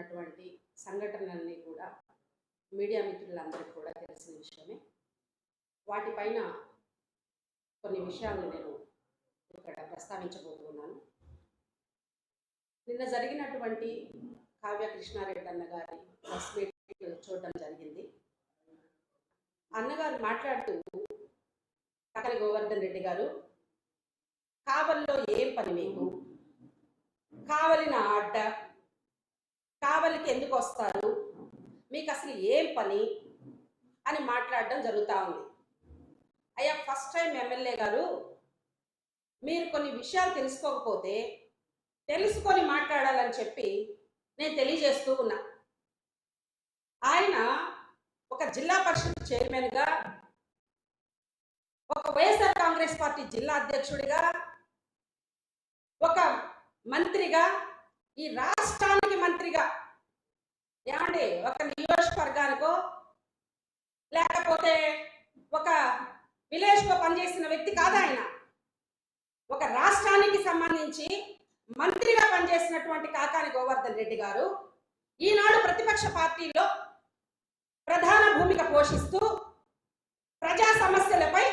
జరుగుతున్నటువంటి సంఘటనలన్నీ కూడా మీడియా మిత్రులందరికీ కూడా తెలిసిన విషయమే. వాటిపైన కొన్ని విషయాలు నేను ఇక్కడ ప్రస్తావించబోతున్నాను. నిన్న జరిగినటువంటి కావ్య కృష్ణారెడ్డి అన్నగారి ప్రెస్ మీట్ జరిగింది. అన్నగారు మాట్లాడుతూ కాకలి గోవర్ధన్ రెడ్డి గారు కావల్లో ఏం పని మీకు? కావలిన అడ్డ కావలికి ఎందుకు వస్తారు? మీకు అసలు ఏం పని? అని మాట్లాడడం జరుగుతూ ఉంది. అయ్యా ఫస్ట్ టైం ఎమ్మెల్యే గారు మీరు కొన్ని విషయాలు తెలుసుకోకపోతే తెలుసుకొని మాట్లాడాలని చెప్పి నేను తెలియజేస్తూ ఉన్నా. ఆయన ఒక జిల్లా పరిషత్ చైర్మన్గా ఒక వైఎస్ఆర్ కాంగ్రెస్ పార్టీ జిల్లా అధ్యక్షుడిగా ఒక మంత్రిగా ఈ రాష్ట్రానికి మంత్రిగా ఏమండి ఒక నియోజకవర్గానికో లేకపోతే ఒక విలేజ్కో పనిచేసిన వ్యక్తి కాదు ఆయన? ఒక రాష్ట్రానికి సంబంధించి మంత్రిగా పనిచేసినటువంటి కాకాని గోవర్ధన్ రెడ్డి గారు ఈనాడు ప్రతిపక్ష పార్టీలో ప్రధాన భూమిక పోషిస్తూ ప్రజా సమస్యలపై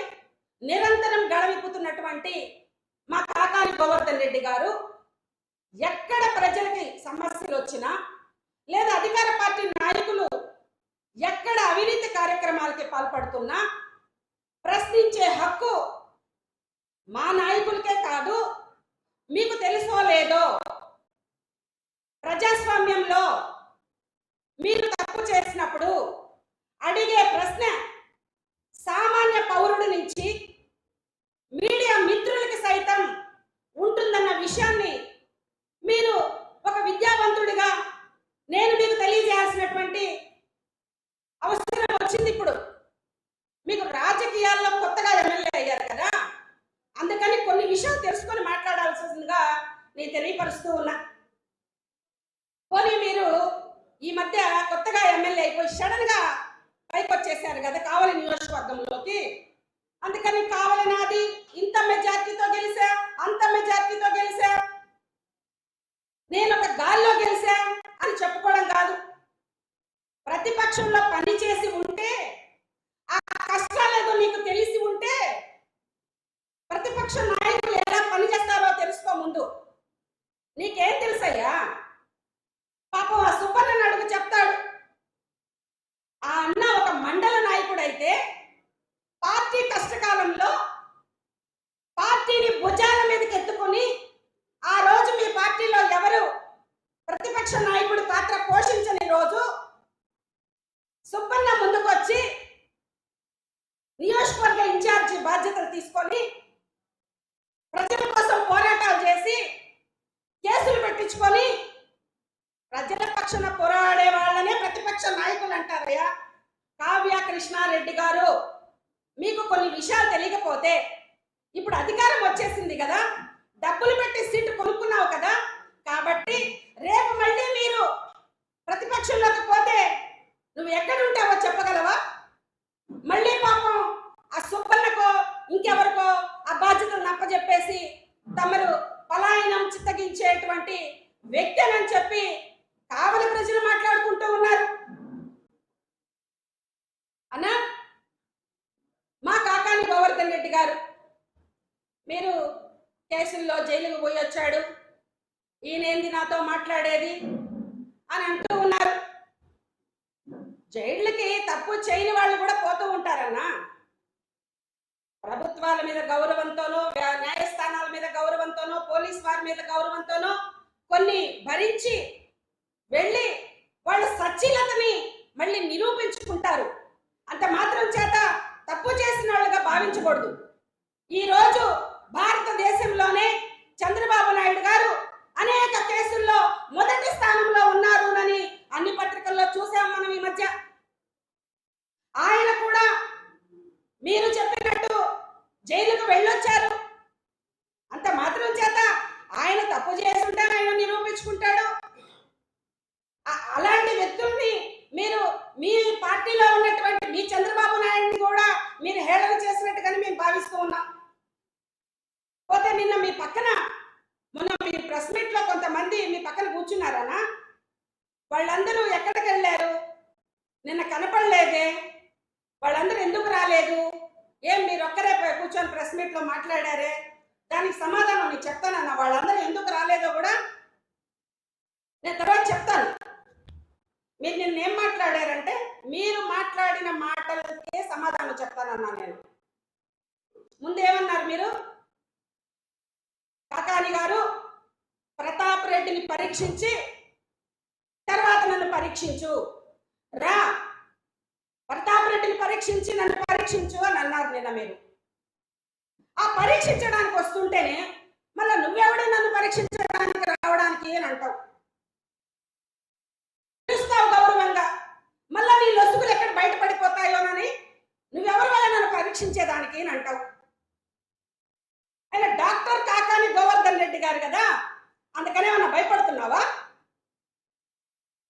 నిరంతరం గడవిపుతున్నటువంటి మా కాకాని గోవర్ధన్ రెడ్డి గారు ఎక్కడ ప్రజలకి సమస్యలు వచ్చినా లేదా అధికార పార్టీ నాయకులు ఎక్కడ అవినీతి కార్యక్రమాలకి పాల్పడుతున్నా ప్రశ్నించే హక్కు మా నాయకులకే కాదు మీకు తెలుసో లేదో ప్రజాస్వామ్యంలో మీరు తప్పు చేసినప్పుడు అడిగే ప్రశ్న సామాన్య పౌరుడి నుంచి మీడియా మిత్రులకి సైతం ఉంటుందన్న విషయాన్ని మీరు ఒక విద్యావంతుడిగా నేను మీకు తెలియజేయాల్సినటువంటి అవసరం వచ్చింది ఇప్పుడు. మీకు రాజకీయాల్లో కొత్తగా ఎమ్మెల్యే అయ్యారు కదా. అందుకని కొన్ని విషయాలు తెలుసుకొని మాట్లాడాల్సిందిగా నేను తెలియపరుస్తూ ఉన్నా. పోనీ మీరు ఈ మధ్య కొత్తగా ఎమ్మెల్యే అయిపోయి సడన్గా పైకి వచ్చేసారు కదా కావలి నియోజకవర్గంలోకి. అందుకని కావలి నాది ఇంత మెజార్టీతో గెలిసా? అంత మెజార్టీతో గెలిసా? నేను ఒక గాల్లో గెలిచా అని చెప్పుకోవడం కాదు. ప్రతిపక్షంలో పని చేసి ఉంటే ఆ కష్టాలేదో నీకు తెలిసి ఉంటే ప్రతిపక్ష నాయకులు ఎలా పనిచేస్తారో తెలుసుకో ముందు. నీకేం తెలుసయ్యా పాపం ఆ సుబ్బన్న అడుగు చెప్తాడు ఆ అన్న ఒక మండల నాయకుడు అయితే పార్టీ కష్టకాలంలో పార్టీని భుజాల మీదకి ఎత్తుకొని ఆ రోజు మీ పార్టీలో ఎవరు ప్రతిపక్ష నాయకుడి పాత్ర పోషించని రోజు సుబ్బన్న ముందుకొచ్చి నియోజకవర్గ ఇన్ఛార్జి బాధ్యతలు తీసుకొని ప్రజల కోసం పోరాటాలు చేసి కేసులు పెట్టించుకొని ప్రజల పక్షాన పోరాడే వాళ్ళనే ప్రతిపక్ష నాయకులు అంటారయ్యా కావ్య కృష్ణారెడ్డి గారు మీకు కొన్ని విషయాలు తెలియకపోతే ఇప్పుడు అధికారం వచ్చేసింది కదా? డబ్బులు పెట్టి సీటు కొనుక్కున్నావు కదా? కాబట్టి రేపు మళ్ళీ మీరు ప్రతిపక్షంలోకి పోతే నువ్వు ఎక్కడ ఉంటావో చెప్పగలవా? మళ్ళీ పాపం ఆ సుబ్బన్నకో ఇంకెవరికో ఆ బాధ్యతలు నప్పజెప్పేసి తమరు పలాయనం చిత్తగించేటువంటి వ్యక్తి అని చెప్పి కావలి ప్రజలు మాట్లాడుకుంటూ ఉన్నారు అన్నా మా కాకాని గోవర్ధన్ రెడ్డి గారు మీరు కేసుల్లో జైలుకు పోయి వచ్చాడు. ఈయనేంది నాతో మాట్లాడేది? అని అంటూ ఉన్నారు. జైళ్ళకి తప్పు చేయని వాళ్ళు కూడా పోతూ ఉంటారన్నా. ప్రభుత్వాల మీద గౌరవంతోనో న్యాయస్థానాల మీద గౌరవంతోనో పోలీస్ వారి మీద గౌరవంతోనో కొన్ని భరించి వెళ్ళి వాళ్ళ సచ్చీలతని మళ్ళీ నిరూపించుకుంటారు. అంత మాత్రం చేత తప్పు చేసిన వాళ్ళుగా భావించకూడదు. ఈరోజు భారతదేశంలోనే చంద్రబాబు నాయుడు గారు అనేక కేసుల్లో మొదటి స్థానంలో ఉన్నారు అని అన్ని పత్రికల్లో చూసాం మనం ఈ మధ్య. ఆయన కూడా మీరు చెప్పినట్టు జైలుకు వెళ్ళొచ్చారు. అంత మాత్రం చేత ఆయన తప్పు చేసుంటే ఆయన నిరూపించుకుంటాడు. ఆ- అలాంటి వ్యక్తుల్ని మీరు మీ పార్టీలో ఉన్నటువంటి మీ చంద్రబాబు నాయుడిని కూడా మీరు హేళన చేసినట్టుగానే మేము భావిస్తూ ఉన్నాం పోతే నిన్న మీ పక్కన మొన్న మీ వాళ్ళందరూ ఎక్కడికి వెళ్ళారు నిన్న కనపడలేదే వాళ్ళందరూ ఎందుకు రాలేదు ఏం మీరు ఒక్కరే పోయి కూర్చొని ప్రెస్ మీట్లో మాట్లాడారే? దానికి సమాధానం నేను చెప్తానన్న వాళ్ళందరూ ఎందుకు రాలేదో కూడా నేను తర్వాత చెప్తాను. మీరు నిన్న ఏం మాట్లాడారంటే మీరు మాట్లాడిన మాటలకే సమాధానం చెప్తానన్నా నేను. ముందు ఏమన్నారు మీరు? కాకాని గారు ప్రతాప్ రెడ్డిని పరీక్షించి తర్వాత నన్ను పరీక్షించు. రా. ప్రతాప్ రెడ్డిని పరీక్షించి నన్ను పరీక్షించు అని అన్నారు నిన్న మీరు. ఆ పరీక్షించడానికి వస్తుంటేనే మళ్ళీ నువ్వెవడే నన్ను పరీక్షించడానికి రావడానికి అని అంటావు. పిలుస్తావు గౌరవంగా. మళ్ళీ నీ లొసుగులు ఎక్కడ బయటపడిపోతాయోనని నువ్వెవరు వల్ల నన్ను పరీక్షించేదానికి అని అంటావు. ఆయన డాక్టర్ కాకాని గోవర్ధన్ రెడ్డి గారు కదా అందుకనే ఏమన్నా భయపడుతున్నావా?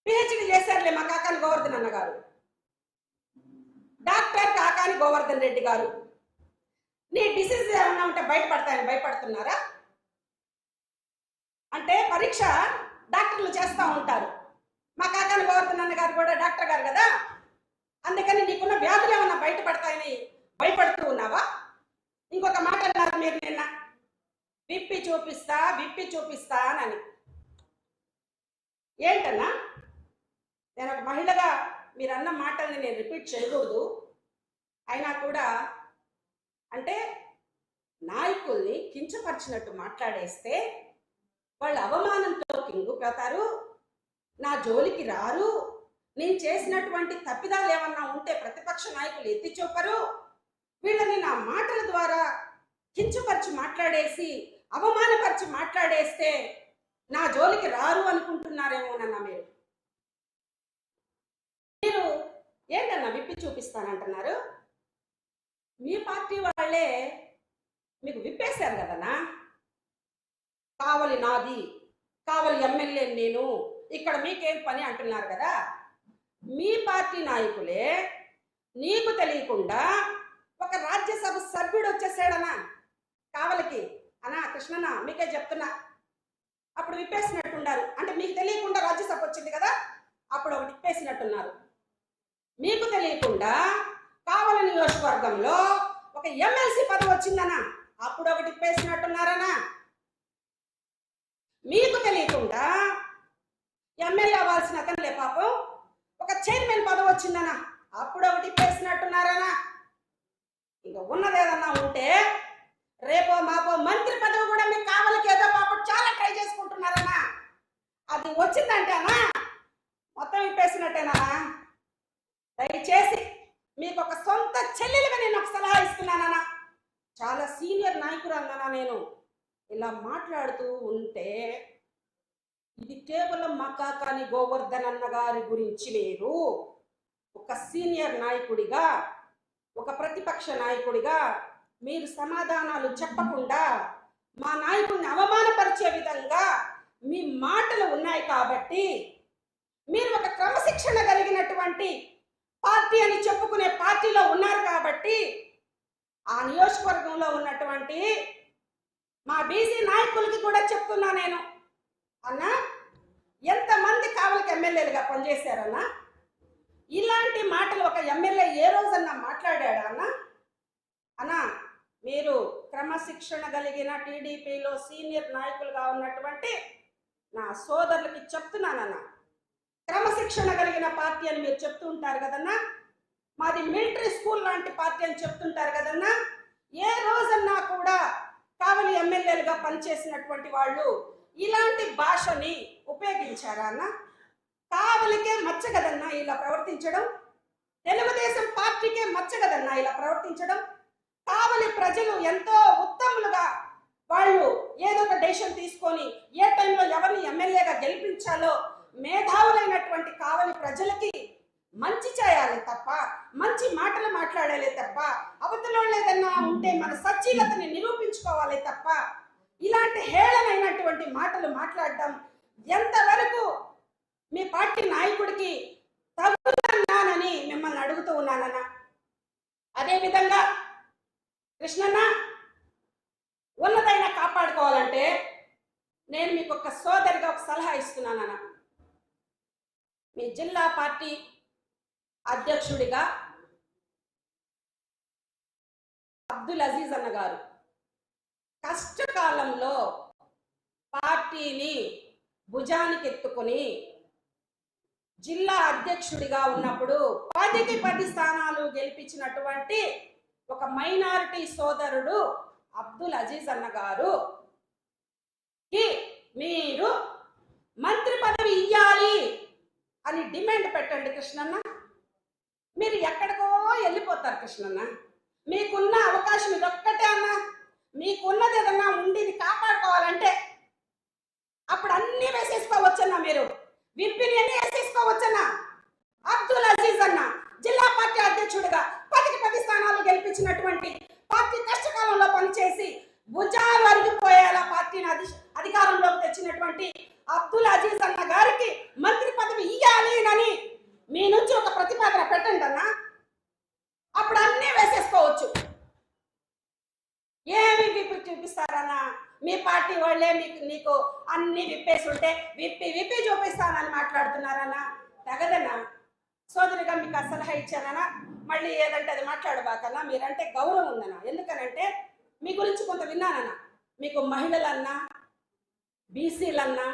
పిహెచ్డి చేశారులే మా కాకాని గోవర్ధన్ అన్న గారు డాక్టర్ కాకాని గోవర్ధన్ రెడ్డి గారు. నీ డిసీజ్ ఏమన్నా ఉంటే బయటపడతాయని భయపడుతున్నారా? అంటే పరీక్ష డాక్టర్లు చేస్తూ ఉంటారు. మా కాకాని గోవర్ధన్ అన్న గారు కూడా డాక్టర్ గారు కదా? అందుకని నీకున్న వ్యాధులు ఏమన్నా బయటపడతాయని భయపడుతూ ఉన్నావా? ఇంకొక మాట అన్నారు మీరు నిన్న. విప్పి చూపిస్తా విప్పి చూపిస్తా అని. ఏంటన్నా? నేను ఒక మహిళగా మీరు అన్న మాటల్ని నేను రిపీట్ చేయకూడదు. అయినా కూడా అంటే నాయకుల్ని కించపరిచినట్టు మాట్లాడేస్తే వాళ్ళు అవమానంతో కింగుపోతారు నా జోలికి రారు నేను చేసినటువంటి తప్పిదాలు ఏమన్నా ఉంటే ప్రతిపక్ష నాయకులు ఎత్తి చూపరు వీళ్ళని నా మాటల ద్వారా కించపరిచి మాట్లాడేసి అవమానపరిచి మాట్లాడేస్తే నా జోలికి రారు అనుకుంటున్నారేమోనన్నా మీరు. మీరు ఏంటన్నా విప్పి చూపిస్తానంటున్నారు? మీ పార్టీ వాళ్ళే మీకు విప్పేశారు కదనా కావలి నాది కావలి ఎమ్మెల్యే నేను ఇక్కడ మీకేం పని అంటున్నారు కదా? మీ పార్టీ నాయకులే నీకు తెలియకుండా ఒక రాజ్యసభ సభ్యుడు వచ్చేసాడనా కావలికి. అనా కృష్ణనా మీకే చెప్తున్నా. అప్పుడు విప్పేసినట్టున్నారు. అంటే మీకు తెలియకుండా రాజ్యసభ వచ్చింది కదా? అప్పుడు ఒకటి విప్పేసినట్టున్నారు. మీకు తెలియకుండా కావల నియోజకవర్గంలో ఒక ఎమ్మెల్సీ పదవి వచ్చిందనా? అప్పుడు ఒకటి విప్పేసినట్టున్నారనా మీకు తెలియకుండా ఎమ్మెల్యే అవ్వాల్సిన అతనులే పాపం. ఒక చైర్మన్ పదవి వచ్చిందనా? అప్పుడు ఒకటి విప్పేసినట్టున్నారనా ఇంకా ఉన్నదేదన్నా ఉంటే రేపో మాపో మంత్రి పదవి కూడా మీకు కావాలకి ఏదో పాపం చాలా ట్రై చేసుకుంటున్నారన్నా అది వచ్చిందంటేనా? మొత్తం ఇప్పేసినట్టేనా? దయచేసి మీకు ఒక సొంత చెల్లెలుగా నేను ఒక సలహా ఇస్తున్నానన్నా చాలా సీనియర్ నాయకురాలన్నా నేను. ఇలా మాట్లాడుతూ ఉంటే ఇది కేవలం మకాకాని గోవర్ధన్ అన్న గారి గురించి లేదు ఒక సీనియర్ నాయకుడిగా ఒక ప్రతిపక్ష నాయకుడిగా మీరు సమాధానాలు చెప్పకుండా మా నాయకుడిని అవమానపరిచే విధంగా మీ మాటలు ఉన్నాయి కాబట్టి మీరు ఒక క్రమశిక్షణ కలిగినటువంటి పార్టీ అని చెప్పుకునే పార్టీలో ఉన్నారు కాబట్టి ఆ నియోజకవర్గంలో ఉన్నటువంటి మా బీసీ నాయకులకి కూడా చెప్తున్నా నేను. అన్నా ఎంతమంది కావలికి ఎమ్మెల్యేలుగా పనిచేశారన్నా? ఇలాంటి మాటలు ఒక ఎమ్మెల్యే ఏ రోజన్నా మాట్లాడాడా అన్న? అన్నా మీరు క్రమశిక్షణ కలిగిన టీడీపీలో సీనియర్ నాయకులుగా ఉన్నటువంటి నా సోదరులకి చెప్తున్నానన్నా. క్రమశిక్షణ కలిగిన పార్టీ అని మీరు చెప్తూ ఉంటారు కదన్నా? మాది మిలిటరీ స్కూల్ లాంటి పార్టీ అని చెప్తుంటారు కదన్నా? ఏ రోజన్నా కూడా కావలి ఎమ్మెల్యేలుగా పనిచేసినటువంటి వాళ్ళు ఇలాంటి భాషని ఉపయోగించారా అన్న? కావలికే మచ్చ కదన్నా ఇలా ప్రవర్తించడం? తెలుగుదేశం పార్టీకే మచ్చ కదన్నా ఇలా ప్రవర్తించడం? కావలి ప్రజలు ఎంతో ఉత్తములుగా వాళ్ళు ఏదో ఒక డెసిషన్ తీసుకొని ఏ టైంలో ఎవరిని ఎమ్మెల్యేగా గెలిపించాలో మేధావులైనటువంటి కావలి ప్రజలకి మంచి చేయాలి తప్ప మంచి మాటలు మాట్లాడాలి తప్ప అవతల ఏదన్నా ఉంటే మన సచ్చీలతని నిరూపించుకోవాలి తప్ప ఇలాంటి హేళనైనటువంటి మాటలు మాట్లాడడం ఎంతవరకు మీ పార్టీ నాయకుడికి తగుతున్నానని మిమ్మల్ని అడుగుతూ ఉన్నానన్నా. అదేవిధంగా కృష్ణన్న ఉన్నదైనా కాపాడుకోవాలంటే నేను మీకు ఒక సోదరిగా ఒక సలహా ఇస్తున్నానన్నా. మీ జిల్లా పార్టీ అధ్యక్షుడిగా అబ్దుల్ అజీజ్ అన్న గారు. కష్టకాలంలో పార్టీని భుజానికెత్తుకొని జిల్లా అధ్యక్షుడిగా ఉన్నప్పుడు పదికి పది స్థానాలు గెలిపించినటువంటి ఒక మైనారిటీ సోదరుడు అబ్దుల్ అజీజ్ అన్న గారు. కి మీరు మంత్రి పదవి ఇయ్యాలి. అని డిమాండ్ పెట్టండి కృష్ణన్న. మీరు ఎక్కడికో వెళ్ళిపోతారు కృష్ణన్న. మీకున్న అవకాశం ఇదొక్కటే అన్న. మీకున్నది ఏదన్నా ఉండి ఇది కాపాడుకోవాలంటే అప్పుడు అన్నీ వేసేసుకోవచ్చన్నా మీరు. విప్పిని అన్ని వేసేసుకోవచ్చన్నా. అబ్దుల్ అజీజ్ అన్న జిల్లా పార్టీ అధ్యక్షుడిగా పదికి పది స్థానాలు గెలిపించినటువంటి పార్టీ కష్టకాలంలో పనిచేసి భుజాలు అరిగిపోయేలా పార్టీని అధి అధికారంలోకి తెచ్చినటువంటి అబ్దుల్ అజీజ్ అన్న గారికి చేయనని మీ నుంచి ఒక ప్రతిపాదన పెట్టండి అన్న అప్పుడు అన్నీ వేసేసుకోవచ్చు. ఏమి విప్పి చూపిస్తారన్నా మీ పార్టీ వాళ్ళే మీకు నీకు అన్ని విప్పేసి ఉంటే విప్పి విప్పి చూపిస్తానని మాట్లాడుతున్నారన్నా? తగదన్నా? సోదరిగా మీకు ఆ సలహా ఇచ్చానన్నా? మళ్ళీ ఏదంటే అది మాట్లాడబాకన్నా? మీరంటే గౌరవం ఉందన్నా? ఎందుకనంటే మీ గురించి కొంత విన్నానన్నా. మీకు మహిళలన్నా బీసీలన్నా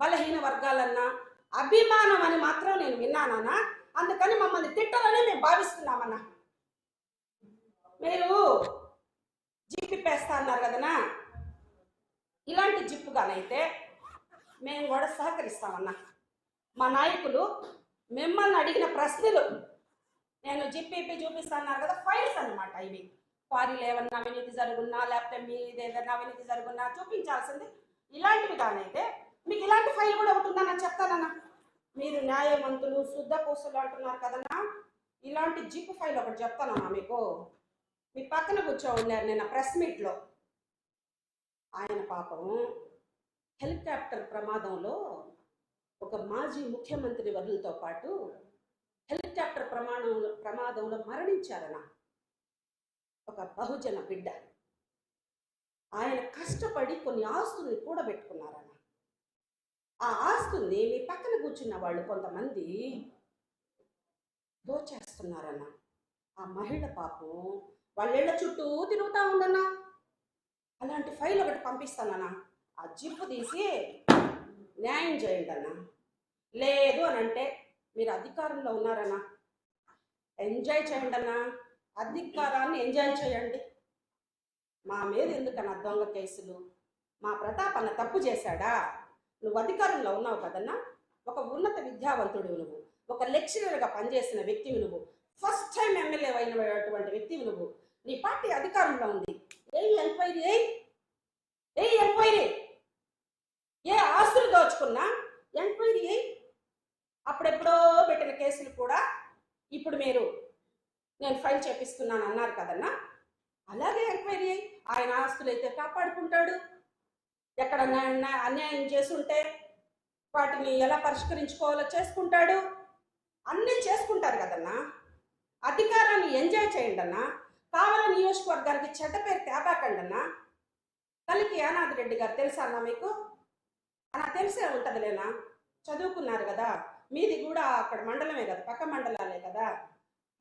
బలహీన వర్గాలన్నా అభిమానం అని మాత్రం నేను విన్నానన్నా అందుకని మమ్మల్ని తిట్టాలని మేము భావిస్తున్నామన్నా. మీరు జిప్పిప్పేస్తా అన్నారు కదనా ఇలాంటి జిప్పుగానైతే మేము కూడా సహకరిస్తామన్నా. మా నాయకులు మిమ్మల్ని అడిగిన ప్రశ్నలు నేను జిప్పిపి చూపిస్తాను చూపిస్తా అన్నారు కదా ఫైల్స్ అన్నమాట ఇవి. క్వారీలు ఏమన్నా అవినీతి జరుగున్నా లేకపోతే మీది ఏదైనా అవినీతి జరుగున్నా చూపించాల్సింది ఇలాంటివి కానైతే మీకు ఇలాంటి ఫైల్ కూడా ఒకటి ఉందని చెప్తానన్నా. మీరు న్యాయవంతులు శుద్ధ పూసలు అంటున్నారు కదన్నా? ఇలాంటి జిప్ ఫైల్ ఒకటి చెప్తానన్నా మీకు. మీ పక్కన కూర్చో ఉన్నారు నిన్న ప్రెస్ మీట్లో. ఆయన పాపం హెలికాప్టర్ ప్రమాదంలో ఒక మాజీ ముఖ్యమంత్రి వర్యులతో పాటు హెలికాప్టర్ ప్రమాణంలో ప్రమాదంలో మరణించారన ఒక బహుజన బిడ్డ. ఆయన కష్టపడి కొన్ని ఆస్తుల్ని కూడబెట్టుకున్నారన్న. ఆ ఆస్తుల్ని మీ పక్కన కూర్చున్న వాళ్ళు కొంతమంది దోచేస్తున్నారన్న. ఆ మహిళ పాపం వాళ్ళ చుట్టూ తిరుగుతా ఉండన్నా అలాంటి ఫైల్ ఒకటి పంపిస్తానన్నా. ఆ జిప్పు తీసి న్యాయం చేయండి అన్న లేదు అని అంటే మీరు అధికారంలో ఉన్నారన్నా. ఎంజాయ్ చేయండి అన్నా అధికారాన్ని ఎంజాయ్ చేయండి. మా మీద ఎందుకన్నా దొంగ కేసులు? మా ప్రతాప్ అన్న తప్పు చేశాడా? నువ్వు అధికారంలో ఉన్నావు కదన్నా? ఒక ఉన్నత విద్యావంతుడు నువ్వు. ఒక లెక్చరర్గా పనిచేసిన వ్యక్తివి నువ్వు. ఫస్ట్ టైం ఎమ్మెల్యే అయినటువంటి వ్యక్తివి నువ్వు. నీ పార్టీ అధికారంలో ఉంది. ఏ ఎంక్వైరీ? ఏ? ఏ ఎంక్వైరీ? ఏ ఆస్తులు దోచుకున్నా? ఎంక్వైరీ ఏ? అప్పుడెప్పుడో పెట్టిన కేసులు కూడా ఇప్పుడు మీరు నేను ఫైల్ చేపిస్తున్నాను అన్నారు కదన్నా? అలాగే ఎంక్వైరీ అయ్యి ఆయన ఆస్తులు అయితే కాపాడుకుంటాడు. ఎక్కడన్నా అన్యాయం చేసుంటే వాటిని ఎలా పరిష్కరించుకోవాలో చేసుకుంటాడు. అన్నీ చేసుకుంటారు కదన్నా. అధికారాన్ని ఎంజాయ్ చేయండి అన్నా. కావాల నియోజకవర్గానికి చెడ్డ పేరు తేబాకండి అన్నా. కలికి యానాది రెడ్డి గారు తెలుసా అన్న మీకు? అన్న తెలిసే ఉంటుందిలేనా? చదువుకున్నారు కదా. మీది కూడా అక్కడ మండలమే కదా పక్క మండలాలే కదా.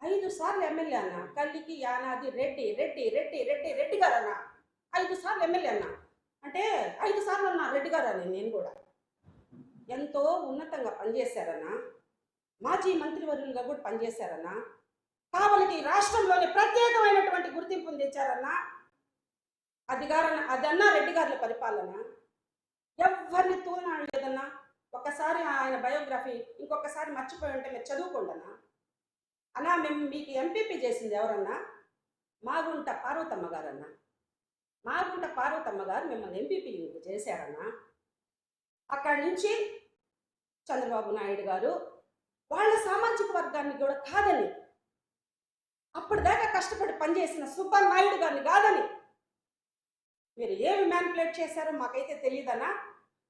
ఐదు సార్లు ఎమ్మెల్యే అన్న. కల్లికి యానాది రెడ్డి రెడ్డి రెడ్డి రెడ్డి రెడ్డి గారు అన్న. ఐదు సార్లు ఎమ్మెల్యే అన్న. అంటే ఐదు సార్లు అన్న రెడ్డి గారు అని నేను కూడా. ఎంతో ఉన్నతంగా పనిచేశారన్న మాజీ మంత్రివర్యులుగా కూడా పనిచేశారన్న కావలికి రాష్ట్రంలోని ప్రత్యేకమైనటువంటి గుర్తింపును తెచ్చారన్న అది గారన్న అదన్నా రెడ్డి గారి పరిపాలన. ఎవరిని తూలనాడలేదన్నా ఒకసారి ఆయన బయోగ్రఫీ ఇంకొకసారి మర్చిపోయి ఉంటే మీరు చదువుకోండినా అన్నా మేము మీకు ఎంపీపీ చేసింది ఎవరన్నా? మాగుంట పార్వతమ్మ గారన్నా. మాగుంట పార్వతమ్మ గారు మిమ్మల్ని ఎంపీపీ చేశారన్నా. అక్కడి నుంచి చంద్రబాబు నాయుడు గారు వాళ్ళ సామాజిక వర్గాన్ని కూడా కాదని అప్పటిదాకా కష్టపడి పనిచేసిన సూపర్ నాయుడు గారిని కాదని మీరు ఏమి మ్యానిపులేట్ చేశారో మాకైతే తెలియదనా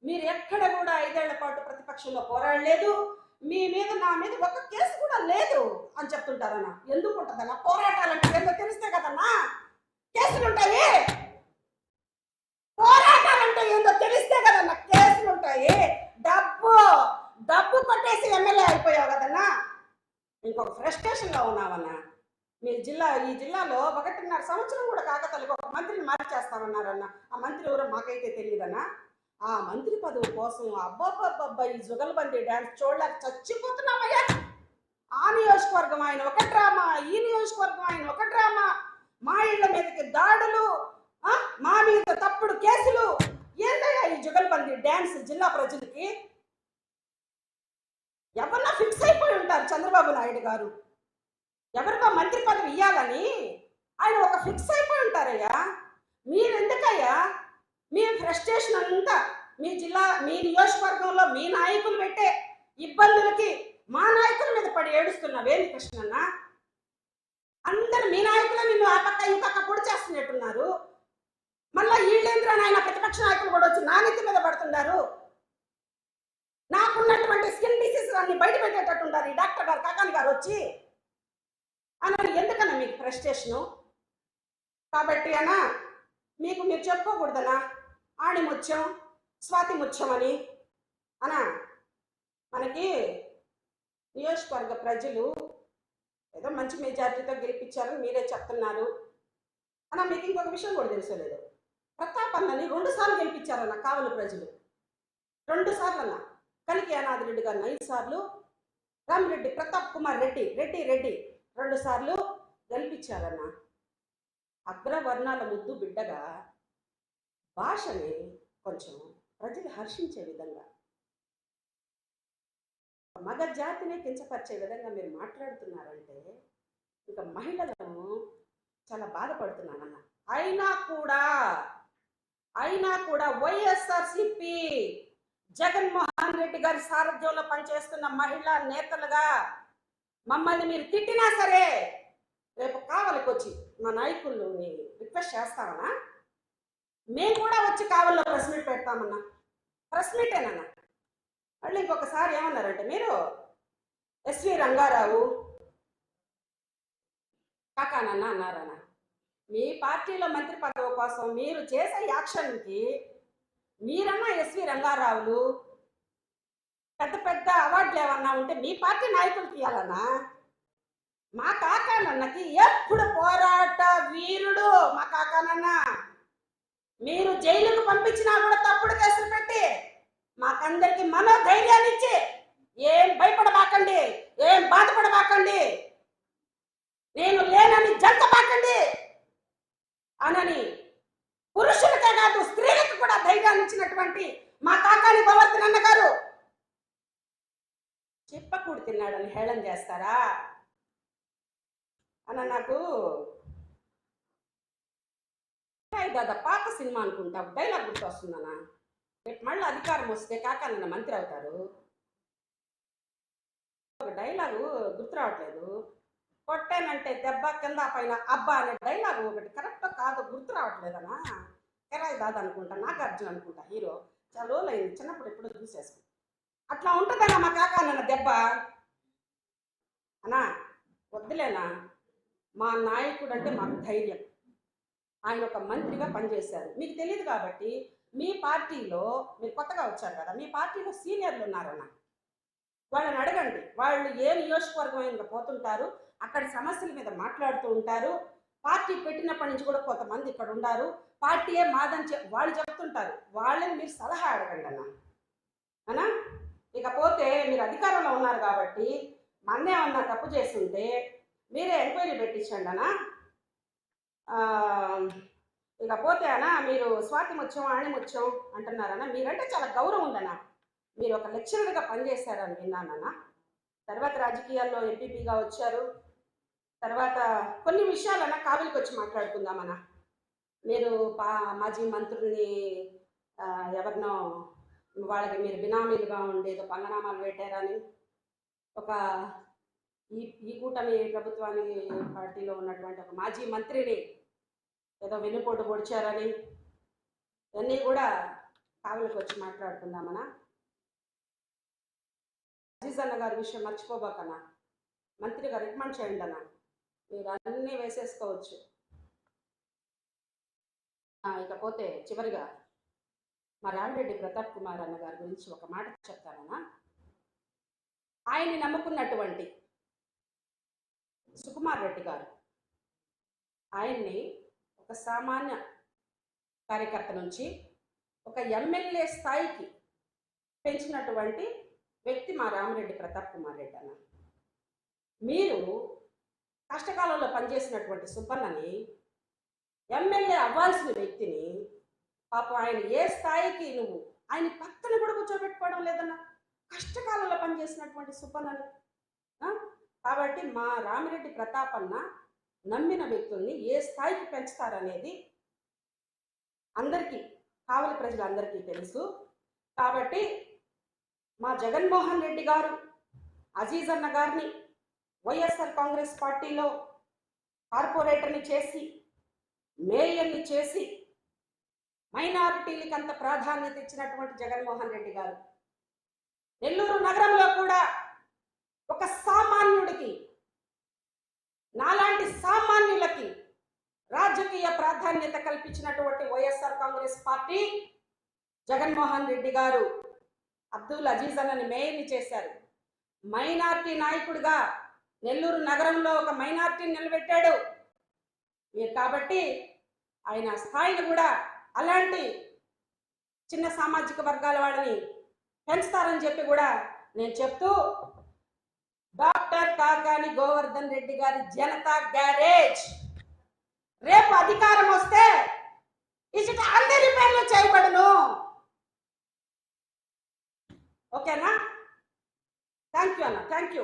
మీరు ఎక్కడ కూడా ఐదేళ్ళ పాటు ప్రతిపక్షంలో పోరాడలేదు. మీ మీద నా మీద ఒక కేసు కూడా లేదు అని చెప్తుంటారన్నా. ఎందుకు ఉంటుందన్నా? పోరాటాలంటే ఏందో తెలిస్తే కదన్నా. కేసులు ఉంటాయి పోరాటాలంటే ఏందో తెలిస్తే కదన్నా కేసులు ఉంటాయి డబ్బు డబ్బు కొట్టేసి ఎమ్మెల్యే అయిపోయావు కదన్నా? ఇంకొక ఫ్రస్ట్రేషన్లో ఉన్నావన్నా. మీ జిల్లా ఈ జిల్లాలో ఒకటిన్నర సంవత్సరం కూడా కాకతలకు ఒక మంత్రిని మార్చేస్తామన్నారన్న. ఆ మంత్రి ఎవరో మాకైతే తెలియదన్నా. ఆ మంత్రి పదవి కోసం అబ్బాబ్బాబ్బా ఈ జుగల్బంది డ్యాన్స్ చూడలేక చచ్చిపోతున్నామయ్యా. ఆ నియోజకవర్గం ఆయన ఒక డ్రామా ఈ నియోజకవర్గం ఆయన ఒక డ్రామా. మా ఇళ్ళ మీదకి దాడులు మా మీద తప్పుడు కేసులు. ఏందయ్యా ఈ జుగల్బందీ డ్యాన్స్ జిల్లా ప్రజలకి? ఎవరన్నా ఫిక్స్ అయిపోయి ఉంటారు చంద్రబాబు నాయుడు గారు. ఎవరికో మంత్రి పదవి ఇవ్వాలని ఆయన ఒక ఫిక్స్ అయిపోయి ఉంటారయ్యా. మీరెందుకయ్యా? మీ ఫ్రస్ట్రేషన్ అంతా మీ జిల్లా మీ నియోజకవర్గంలో మీ నాయకులు పెట్టే ఇబ్బందులకి మా నాయకుల మీద పడి ఏడుస్తున్నావేంది కృష్ణన్న? అందరు మీ నాయకులు నిన్ను ఆ పక్క ఈ పక్క పొడి చేస్తున్నట్టున్నారు మళ్ళా ఈళ్ళేంద్ర నాయన? ప్రతిపక్ష నాయకులు కూడా వచ్చి నా నెత్తి మీద పడుతున్నారు. నాకున్నటువంటి స్కిన్ డిసీజ్ అన్ని బయట పెట్టేటట్టుంటారు ఈ డాక్టర్ గారు కాకాని గారు వచ్చి. అన్నాడు ఎందుకన్నా మీకు ఫ్రస్ట్రేషను? కాబట్టి అన్న మీకు మీరు చెప్పుకోకూడదనా ఆడి ముత్యం స్వాతి ముత్యం అని. అనా మనకి నియోజకవర్గ ప్రజలు ఏదో మంచి మెజార్టీతో గెలిపించారని మీరే చెప్తున్నారు. అన్న మీకు ఇంకొక విషయం కూడా తెలుసలేదు ప్రతాప్ అన్నని రెండు సార్లు గెలిపించారన్న కావలి ప్రజలు. రెండు సార్లు అన్న కలికి అనాథ రెడ్డి గారిని ఐదు సార్లు రామిరెడ్డి ప్రతాప్ కుమార్ రెడ్డి రెడ్డి రెడ్డి రెండు సార్లు గెలిపించారన్న. అగ్రవర్ణాల ముద్దు బిడ్డగా భాషని కొంచెం ప్రజలు హర్షించే విధంగా మగ జాతిని కించపరిచే విధంగా మీరు మాట్లాడుతున్నారంటే ఇంకా మహిళలను చాలా బాధపడుతున్నానన్న. అయినా కూడా అయినా కూడా వైఎస్ఆర్సిపి జగన్మోహన్ రెడ్డి గారి సారథ్యంలో పనిచేస్తున్న మహిళా నేతలుగా మమ్మల్ని మీరు తిట్టినా సరే రేపు కావలికి వచ్చి మా నాయకులు రిక్వెస్ట్ చేస్తామన్నా మేము కూడా వచ్చి కావల్లో ప్రెస్ మీట్ పెడతామన్నా? ప్రెస్ మీటేనన్నా? మళ్ళీ ఇంకొకసారి ఏమన్నారంటే మీరు? ఎస్వి రంగారావు కాకానన్నా అన్నారన్నా. మీ పార్టీలో మంత్రి పదవి కోసం మీరు చేసే యాక్షన్కి మీరన్నా ఎస్వి రంగారావులు పెద్ద పెద్ద అవార్డులు ఏమన్నా ఉంటే మీ పార్టీ నాయకులకి ఇవ్వాలన్నా మా కాకానన్నకి ఎప్పుడు పోరాట వీరుడు మా కాకానన్న. మీరు జైలుకు పంపించినా కూడా తప్పుడు కేసులు పెట్టి మాకందరికి మనోధైర్యాన్ని ఇచ్చి ఏం భయపడబాకండి ఏం బాధపడబాకండి నేను లేనని జంకబాకండి అనని పురుషులకే కాదు స్త్రీలకు కూడా ధైర్యాన్ని ఇచ్చినటువంటి మా కాకాని గోవర్ధన్ అన్న గారు చెప్పకూడు తిన్నాడని హేళన చేస్తారా అన్న నాకు హాయ్ దాదా పాత సినిమా అనుకుంటా గుర్తు వస్తుందన్నా రేపు మళ్ళీ అధికారం వస్తే కాకానన్న మంత్రి అవుతారు. ఒక డైలాగు గుర్తు రావట్లేదు. కొట్టానంటే దెబ్బ కింద పైన అబ్బా అనే డైలాగ్ ఒకటి కరెక్ట్ కాదు గుర్తు రావట్లేదన్నా కిరాయి దాదా అనుకుంటా నాగార్జున అనుకుంటా హీరో. చాలా రోజులు అయింది చిన్నప్పుడు ఎప్పుడో చూసేసుకుంటా అట్లా ఉంటుందన్నా మా కాకానన్న దెబ్బ? అన్నా వద్దులేనా? మా నాయకుడు అంటే మాకు ధైర్యం. ఆయన ఒక మంత్రిగా పనిచేశారు. మీకు తెలియదు కాబట్టి మీ పార్టీలో మీరు కొత్తగా వచ్చారు కదా మీ పార్టీలో సీనియర్లు ఉన్నారన్న. వాళ్ళని అడగండి. వాళ్ళు ఏ నియోజకవర్గం అయినా పోతుంటారు అక్కడ సమస్యల మీద మాట్లాడుతూ ఉంటారు. పార్టీ పెట్టినప్పటి నుంచి కూడా కొంతమంది ఇక్కడ ఉన్నారు పార్టీయే మాదని చెప్ వాళ్ళు చెప్తుంటారు. వాళ్ళని మీరు సలహా అడగండి అన్న. అనా? ఇకపోతే మీరు అధికారంలో ఉన్నారు కాబట్టి మన్నే ఏమన్నా తప్పు చేస్తుంటే మీరే ఎంక్వైరీ పెట్టించండి అనా. ఇకపోతే అన్న మీరు స్వాతి ముత్యం ఆణి ముత్యం అంటున్నారనా మీరంటే చాలా గౌరవం ఉందన్న. మీరు ఒక లెక్చరర్గా పనిచేశారని విన్నానన్నా తర్వాత రాజకీయాల్లో ఎంపీపీగా వచ్చారు. తర్వాత కొన్ని విషయాలన్నా కావిలికి వచ్చి మాట్లాడుకుందామన్నా. మీరు పా మాజీ మంత్రుల్ని ఎవరినో వాళ్ళకి మీరు బినామీలుగా ఉండేదో పంగనామాలు పెట్టారని ఒక ఈ ఈ కూటమి ప్రభుత్వానికి పార్టీలో ఉన్నటువంటి ఒక మాజీ మంత్రిని ఏదో వెన్నుపోటు పొడిచారని ఇవన్నీ కూడా కావలికి వచ్చి మాట్లాడుకుందామనా? అజీజ్ అన్న గారి విషయం మర్చిపోబాకన్నా మంత్రిగా రికమెండ్ చేయండి అన్న. మీరు అన్నీ వేసేసుకోవచ్చు. ఇకపోతే చివరిగా మా రామిరెడ్డి ప్రతాప్ కుమార్ అన్న గారి గురించి ఒక మాట చెప్తానన్నా. ఆయన్ని నమ్ముకున్నటువంటి సుకుమార్ రెడ్డి గారు. ఆయన్ని ఒక సామాన్య కార్యకర్త నుంచి ఒక ఎమ్మెల్యే స్థాయికి పెంచినటువంటి వ్యక్తి మా రామరెడ్డి ప్రతాప్ కుమార్ రెడ్డి అన్న. మీరు కష్టకాలంలో పనిచేసినటువంటి సుబ్బన్నని ఎమ్మెల్యే అవ్వాల్సిన వ్యక్తిని పాపం ఆయన ఏ స్థాయికి నువ్వు ఆయన పక్కన కూడా కూర్చోబెట్టుకోవడం లేదన్నా. కష్టకాలంలో పనిచేసినటువంటి సుబ్బన్నని కాబట్టి మా రామిరెడ్డి ప్రతాపన్న నమ్మిన వ్యక్తుల్ని ఏ స్థాయికి పెంచుతారనేది అందరికీ కావలి ప్రజలందరికీ తెలుసు. కాబట్టి మా జగన్మోహన్ రెడ్డి గారు అజీజ్ అన్న గారిని వైఎస్ఆర్ కాంగ్రెస్ పార్టీలో కార్పొరేటర్ని చేసి మేయర్ని చేసి మైనారిటీలకు అంత ప్రాధాన్యత ఇచ్చినటువంటి జగన్మోహన్ రెడ్డి గారు. నెల్లూరు నగరంలో కూడా ఒక సామాన్యుడికి నాలాంటి సామాన్యులకి రాజకీయ ప్రాధాన్యత కల్పించినటువంటి YSR Congress party Jaganmohan Reddy garu Abdul Aziz అన్నని మేయర్ని చేశారు. మైనార్టీ నాయకుడిగా నెల్లూరు నగరంలో ఒక మైనార్టీని నిలబెట్టాడు. మీరు కాబట్టి ఆయన స్థాయిని కూడా అలాంటి చిన్న సామాజిక వర్గాల వాడిని పెంచుతారని చెప్పి కూడా నేను చెప్తూ డాక్టర్ కాకాని గోవర్ధన్ రెడ్డి గారి జనతా గ్యారేజ్. రేపు అధికారం వస్తే ఇసుక అన్ని రిపేర్లు చేయబడను. ఓకేనా? థ్యాంక్ యూ అన్న థ్యాంక్ యూ